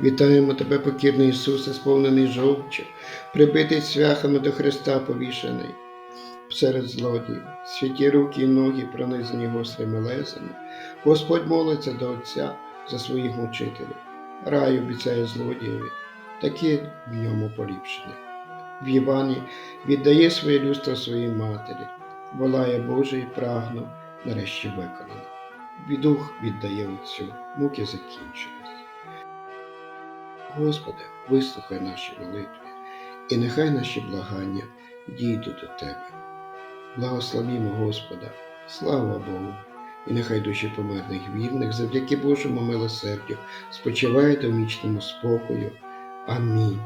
Вітаємо тебе, покірний Ісусе, сповнений жовча, прибитий цвяхами до Христа повішений. Серед злодіїв, святі руки і ноги, пронизані гострими лезами, Господь молиться до Отця за своїх мучителів. Рай обіцяє злодієві, таке в ньому поліпшення. В Євані віддає своє люстро своїй матері, волає Боже і прагну, нарешті виконано. І Дух віддає Отцю, муки закінчились. Господи, вислухай наші молитви, і нехай наші благання дійдуть до Тебе. Благословімо Господа, слава Богу, і нехай душі померлих вірних завдяки Божому милосердю спочивають у вічному спокою. Амінь.